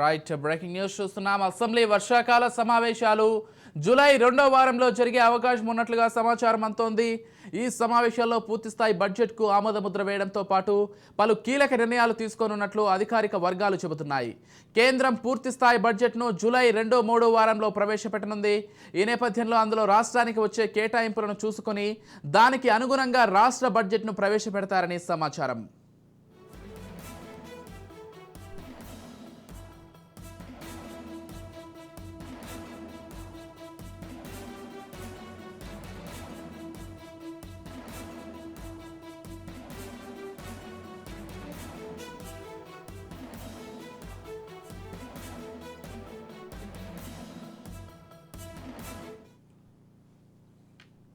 Right breaking news చూస్తున్నాం. Assembly వర్షాకాల సమావేశాలు జూలై రెండో వారంలో జరిగే అవకాశం ఉన్నట్లుగా సమాచారం అంతోంది ఈ సమావేశాల్లో పూర్తిస్థాయి బడ్జెట్కు ఆమోదముద్ర వేయడంతో పాటు పలు కీలక నిర్ణయాలు తీసుకోనున్నట్లు అధికారిక వర్గాలు చెబుతున్నాయి. కేంద్రం పూర్తిస్థాయి బడ్జెట్ను జూలై రెండో మూడో వారంలో ప్రవేశపెట్టనుంది. ఈ నేపథ్యంలో అందులో రాష్ట్రానికి వచ్చే కేటాయింపులను చూసుకొని దానికి అనుగుణంగా రాష్ట్ర బడ్జెట్ను ప్రవేశపెడతారని సమాచారం.